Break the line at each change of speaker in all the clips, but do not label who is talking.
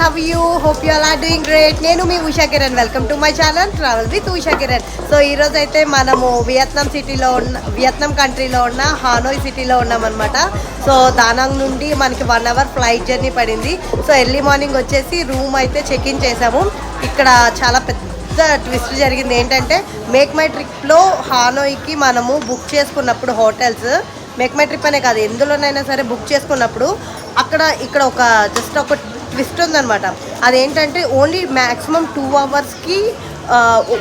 How you hope you are doing great నేను మీ Usha Kiran. Welcome to my channel travel with Usha Kiran. So ఈరోజు అయితే మనము Vietnam సిటీలో ఉన్న Vietnam కంట్రీలో ఉన్న హానోయ్ సిటీలో ఉన్నామన్నమాట. సో దానాంగ్ నుండి మనకి వన్ అవర్ ఫ్లైట్ జర్నీ పడింది. సో ఎర్లీ మార్నింగ్ వచ్చేసి రూమ్ అయితే చెక్ ఇన్ చేసాము ఇక్కడ చాలా పెద్ద ట్విస్ట్ జరిగింది ఏంటంటే మేక్ మై ట్రిప్లో హానోయ్కి మనము బుక్ చేసుకున్నప్పుడు హోటల్స్ మేక్ మై ట్రిప్ అనే కాదు ఎందులోనైనా సరే బుక్ చేసుకున్నప్పుడు అక్కడ ఇక్కడ ఒక జస్ట్ ఒక ట్విస్ట్ ఉందనమాట అదేంటంటే ఓన్లీ మ్యాక్సిమం టూ అవర్స్కి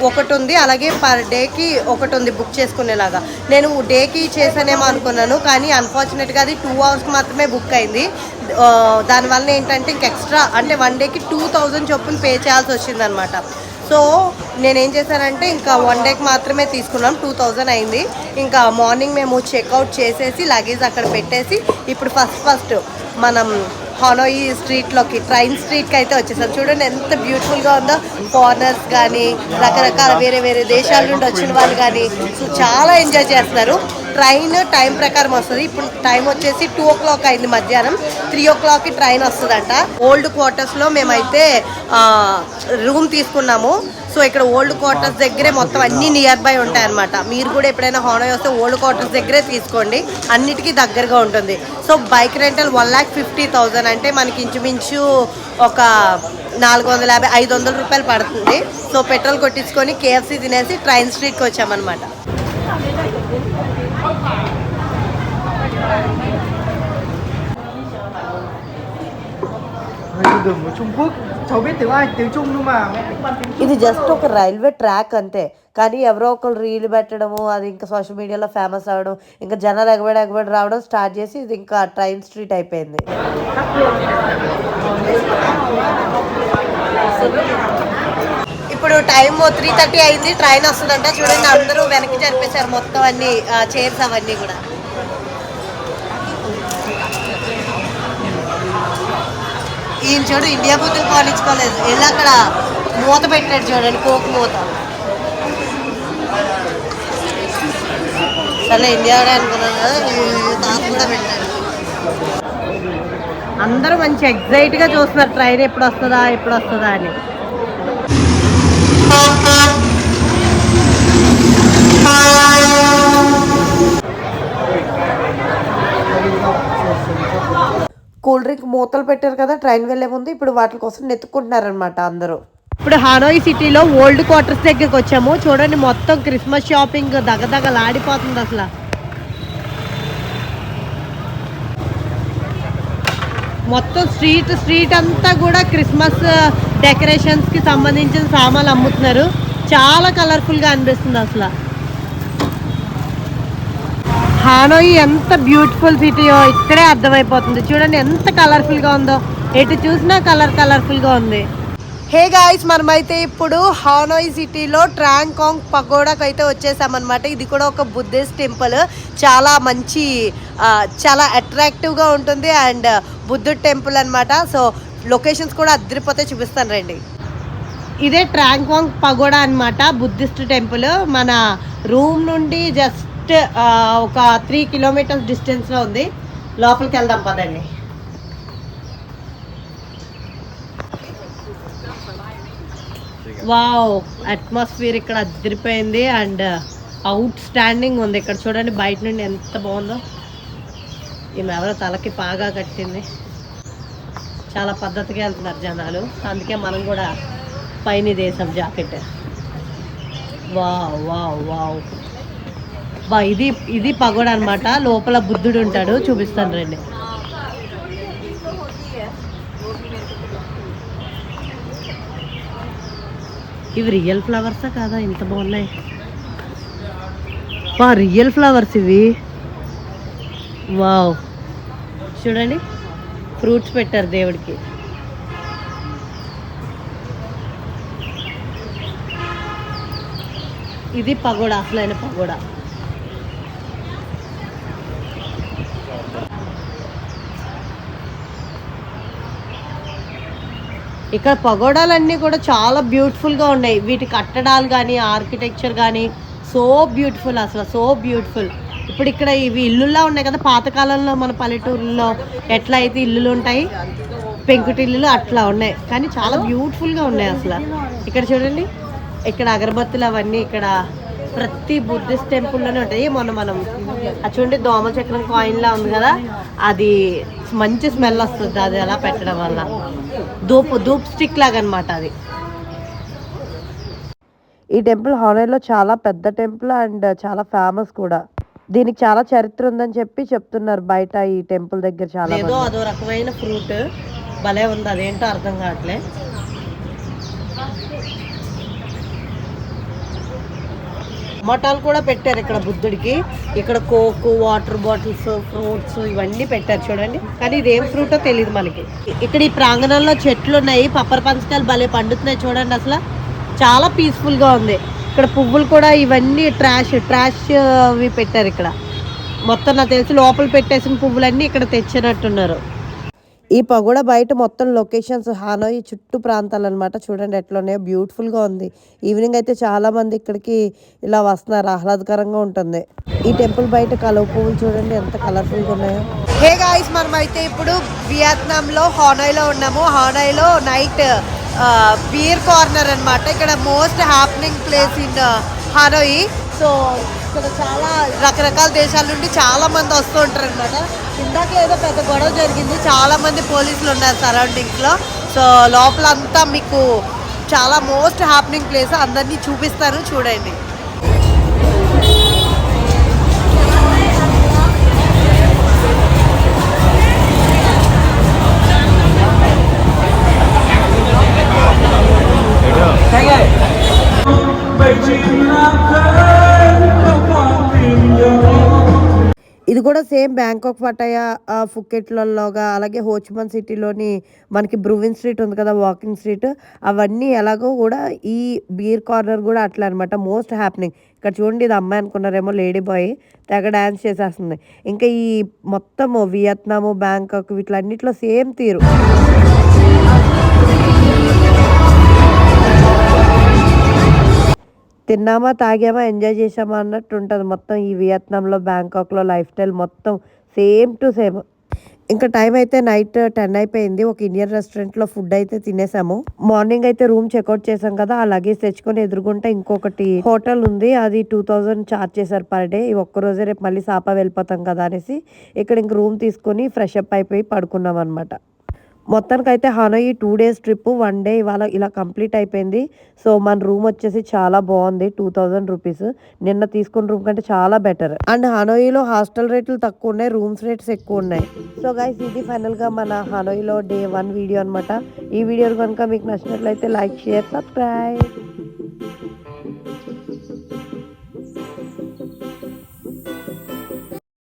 ఒకటి ఉంది అలాగే పర్ డేకి ఒకటి ఉంది బుక్ చేసుకునేలాగా. నేను డేకి చేసానేమో అనుకున్నాను కానీ అన్ఫార్చునేట్గా అది టూ అవర్స్కి మాత్రమే బుక్ అయింది. దానివల్ల ఏంటంటే ఇంక ఎక్స్ట్రా అంటే వన్ డేకి టూ థౌజండ్ చొప్పున పే చేయాల్సి వచ్చిందనమాట సో నేనేం చేశానంటే ఇంకా వన్ డేకి మాత్రమే తీసుకున్నాం టూ థౌజండ్ అయింది. ఇంకా మార్నింగ్ మేము చెక్అవుట్ చేసేసి లగేజ్ అక్కడ పెట్టేసి ఇప్పుడు ఫస్ట్ ఫస్ట్ మనం హానోయి స్ట్రీట్లోకి ట్రైన్ స్ట్రీట్కి అయితే వచ్చేసాం చూడండి ఎంత బ్యూటిఫుల్గా ఉందో. ఫారినర్స్ కానీ రకరకాల వేరే వేరే దేశాల నుండి వచ్చిన వాళ్ళు కానీ సో చాలా ఎంజాయ్ చేస్తున్నారు. ట్రైన్ టైం ప్రకారం వస్తుంది. ఇప్పుడు టైం వచ్చేసి టూ ఓ క్లాక్ అయింది మధ్యాహ్నం. త్రీ ఓ క్లాక్కి ట్రైన్ వస్తుందంట. ఓల్డ్ క్వార్టర్స్లో మేమైతే రూమ్ తీసుకున్నాము. సో ఇక్కడ ఓల్డ్ క్వార్టర్స్ దగ్గరే మొత్తం అన్ని నియర్ బై ఉంటాయి అనమాట మీరు కూడా ఎప్పుడైనా హానోయ్ వస్తే ఓల్డ్ క్వార్టర్స్ దగ్గరే తీసుకోండి. అన్నిటికీ దగ్గరగా ఉంటుంది. So bike rental one lakh fifty thousand అంటే మనకి ఇంచుమించు ఒక నాలుగు వందల యాభై ఐదు వందల రూపాయలు పడుతుంది. సో పెట్రోల్ కొట్టించుకొని కేఎఫ్సీ తినేసి ట్రైన్ స్ట్రీట్కి వచ్చామన్నమాట.
Đường của Trung Quốc. Cháu biết tiếng Anh, tiếng Trung nhưng mà mẹ biết văn tiếng Trung
ఇది జస్ట్ ఒక రైల్వే ట్రాక్ అంతే. కానీ ఎవరో ఒకరు రీల్ పెట్టడము అది ఇంకా సోషల్ మీడియాలో ఫేమస్ అవ్వడం ఇంకా జనాలు ఎగబడి ఎగబడి రావడం స్టార్ట్ చేసి ఇది ఇంకా ట్రైన్ స్ట్రీట్ అయిపోయింది. ఇప్పుడు టైం త్రీ థర్టీ అయింది ట్రైన్ వస్తుందంట. చూడండి అందరూ వెనక్కి జరిపేశారు మొత్తం అన్ని చైర్స్ అవన్నీ కూడా. ఈయన చూడు ఇండియా బుద్ధులు పాలించుకోలేదు. వెళ్ళి అక్కడ మూత పెట్టాడు చూడండి కోక్ మూత. సరే ఇండియా అనుకున్నాను కదా ఈ తాత కూడా పెట్టాడు. అందరూ మంచి ఎగ్జైట్గా చూస్తున్నారు. ట్రైన్ ఎప్పుడు వస్తుందా ఎప్పుడు వస్తుందా అని. కూల్ డ్రింక్ మూతలు పెట్టారు కదా ట్రైన్ వెళ్ళే ముందు ఇప్పుడు వాటి కోసం నెత్తుకుంటున్నారనమాట అందరూ. ఇప్పుడు హానోయ్ సిటీలో ఓల్డ్ క్వార్టర్స్ దగ్గరికి వచ్చాము. చూడండి మొత్తం క్రిస్మస్ షాపింగ్ దగదగలాడిపోతుంది అసలు. మొత్తం స్ట్రీట్ స్ట్రీట్ అంతా కూడా క్రిస్మస్ డెకరేషన్స్కి సంబంధించిన సామాన్లు అమ్ముతున్నారు. చాలా కలర్ఫుల్గా అనిపిస్తుంది అసలు. హానోయి ఎంత బ్యూటిఫుల్ సిటీయో ఇక్కడే అర్థమైపోతుంది. చూడండి ఎంత కలర్ఫుల్గా ఉందో. ఎటు చూసినా కలర్ కలర్ఫుల్గా ఉంది. హే గాయస్ మనమైతే ఇప్పుడు హానోయ్ సిటీలో ట్రాంకాంగ్ పగోడాకి అయితే వచ్చేసామన్నమాట. ఇది కూడా ఒక బుద్ధిస్ట్ టెంపుల్. చాలా మంచి చాలా అట్రాక్టివ్గా ఉంటుంది అండ్ బుద్ధుడ్ టెంపుల్ అన్నమాట. సో లొకేషన్స్ కూడా అద్దరిపోతే చూపిస్తాను రండి. ఇదే ట్రాంక్వాంగ్ పగోడా అన్నమాట బుద్ధిస్ట్ టెంపుల్. మన రూమ్ నుండి జస్ట్ Uh, ఒక త్రీ కిలోమీటర్స్ డిస్టెన్స్లో ఉంది. లోపలికి వెళ్దాం పదండి. వావ్ అట్మాస్ఫియర్ ఇక్కడ అదిరిపోయింది అండ్ అవుట్ స్టాండింగ్ ఉంది. ఇక్కడ చూడండి బయట నుండి ఎంత బాగుందో. ఈమె ఎవరో తలకి బాగా కట్టింది. చాలా పద్ధతిగా వెళ్తున్నారు జనాలు. అందుకే మనం కూడా పైన దేశం జాకెట్. వావ్ వావ్ వావ్ బా ఇది ఇది పగోడ అనమాట లోపల బుద్ధుడు ఉంటాడు. చూపిస్తాను రండి. ఇవి రియల్ ఫ్లవర్సా కాదా? ఇంత బాగున్నాయి. వా రియల్ ఫ్లవర్స్ ఇవి. వావ్. చూడండి. ఫ్రూట్స్ పెట్టారు దేవుడికి. ఇది పగోడా? అసలైన పగోడా. ఇక్కడ పగోడాలన్నీ కూడా చాలా బ్యూటిఫుల్గా ఉన్నాయి. వీటి కట్టడాలు కానీ ఆర్కిటెక్చర్ కానీ సో బ్యూటిఫుల్ అసలు సో బ్యూటిఫుల్ ఇప్పుడు ఇక్కడ ఇవి ఇల్లులా ఉన్నాయి కదా పాతకాలంలో మన పల్లెటూరులో ఎట్లా అయితే ఇల్లులు ఉంటాయి పెంకుటిల్లులు అట్లా ఉన్నాయి. కానీ చాలా బ్యూటిఫుల్గా ఉన్నాయి అసలు. ఇక్కడ చూడండి ఇక్కడ అగరబత్తులు అవన్నీ ఇక్కడ ప్రతి బుద్ధిస్ట్ టెంపుల్లోనే ఉంటాయి. మొన్న మనం చూడండి దోమ చక్రం కాయిన్ లా ఉంది కదా అది మంచి స్మెల్ వస్తుంది అది అలా పెట్టడం వల్ల. ధూప్ ధూప్ స్టిక్ లాగా అనమాట అది. ఈ టెంపుల్ హానర్లో చాలా పెద్ద టెంపుల్ అండ్ చాలా ఫేమస్ కూడా. దీనికి చాలా చరిత్ర ఉందని చెప్పి చెప్తున్నారు బయట ఈ టెంపుల్ దగ్గర చాలా ఏదో అదో రకమైన ఫ్రూట్ భలే ఉంది అదేంటో అర్థం కావట్లే. మఠాలు కూడా పెట్టారు ఇక్కడ బుద్ధుడికి. ఇక్కడ కోక్ వాటర్ బాటిల్స్ ఫ్రూట్స్ ఇవన్నీ పెట్టారు చూడండి. కానీ ఇదేం ఫ్రూటో తెలియదు మనకి. ఇక్కడ ఈ ప్రాంగణంలో చెట్లు ఉన్నాయి. పప్పర పంచకాయలు భలే పండుతున్నాయి చూడండి అసలు. చాలా పీస్ఫుల్గా ఉంది. ఇక్కడ పువ్వులు కూడా ఇవన్నీ ట్రాష్ ట్రాష్ అవి పెట్టారు ఇక్కడ. మొత్తం నాకు తెలిసి లోపల పెట్టేసిన పువ్వులన్నీ ఇక్కడ తెచ్చినట్టున్నారు. ఈ పగోడ బయట మొత్తం లొకేషన్స్ హానోయ్ చుట్టూ ప్రాంతాలు అనమాట చూడండి ఎట్లా ఉన్నాయో బ్యూటిఫుల్గా ఉంది. ఈవినింగ్ అయితే చాలా మంది ఇక్కడికి ఇలా వస్తున్నారు. ఆహ్లాదకరంగా ఉంటుంది. ఈ టెంపుల్ బయట కలువ పువ్వులు చూడండి ఎంత కలర్ఫుల్గా ఉన్నాయో. హే గాయస్ మనం అయితే ఇప్పుడు వియత్నాం లో లో ఉన్నాము. హానోయ్లో నైట్ బీర్ కార్నర్ అనమాట ఇక్కడ most happening place in Hanoi. So ఇక్కడ చాలా రకరకాల దేశాల నుండి చాలా మంది వస్తూ ఉంటారు అనమాట ఇందాక ఏదో పెద్ద గొడవ జరిగింది. చాలా మంది పోలీసులు ఉన్నారు సరౌండింగ్లో. సో లోపల అంతా మీకు చాలా మోస్ట్ హ్యాపెనింగ్ ప్లేస్ అందరినీ చూపిస్తారు. చూడండి. ఇది కూడా సేమ్ బ్యాంకాక్ పటాయా ఫుకెట్లలోగా అలాగే హోచ్మన్ సిటీలోని మనకి బ్రూవిన్ స్ట్రీట్ ఉంది కదా వాకింగ్ స్ట్రీట్ అవన్నీ ఎలాగో కూడా ఈ బీర్ కార్నర్ కూడా అట్లా అనమాట మోస్ట్ హ్యాపెనింగ్. ఇక్కడ చూడండి ఇది అమ్మాయి అనుకున్నారేమో లేడీ బాయ్ తెగ డ్యాన్స్ చేసేస్తుంది. ఇంకా ఈ మొత్తము వియత్నాము బ్యాంకాక్ వీటిలన్నిట్లో సేమ్ తీరు. తిన్నామా తాగామా ఎంజాయ్ చేసామా అన్నట్టు ఉంటుంది మొత్తం ఈ వియత్నాంలో బ్యాంకాక్లో లైఫ్ స్టైల్ మొత్తం సేమ్ టు సేమ్. ఇంకా టైం అయితే నైట్ టెన్ అయిపోయింది. ఒక ఇండియన్ రెస్టారెంట్లో ఫుడ్ అయితే తినేసాము. మార్నింగ్ అయితే రూమ్ చెక్అవుట్ చేసాం కదా ఆ లగేజ్ తెచ్చుకొని ఎదురుగుంటే ఇంకొకటి హోటల్ ఉంది. అది టూ థౌజండ్ ఛార్జ్ చేశారు పర్ డే. ఒక్కరోజే ఒక్క రోజే రేపు మళ్ళీ సాప వెళ్ళిపోతాం కదా అనేసి ఇక్కడ ఇంక రూమ్ తీసుకొని ఫ్రెష్ అప్ అయిపోయి పడుకున్నాం అనమాట మొత్తానికి అయితే Hanoi two days trip one day ఇవాళ ఇలా కంప్లీట్ అయిపోయింది. సో మన రూమ్ వచ్చేసి చాలా బాగుంది టూ థౌజండ్ రూపీస్ నిన్న తీసుకున్న రూమ్ కంటే చాలా బెటర్ అండ్ హనోయిలో హాస్టల్ రేట్లు తక్కువ ఉన్నాయి రూమ్స్ రేట్స్ ఎక్కువ ఉన్నాయి. సో గైస్ ఇది ఫైనల్గా మన హనోయిలో డే వన్ వీడియో అనమాట ఈ వీడియో కనుక మీకు నచ్చినట్లయితే లైక్ షేర్ సబ్స్క్రైబ్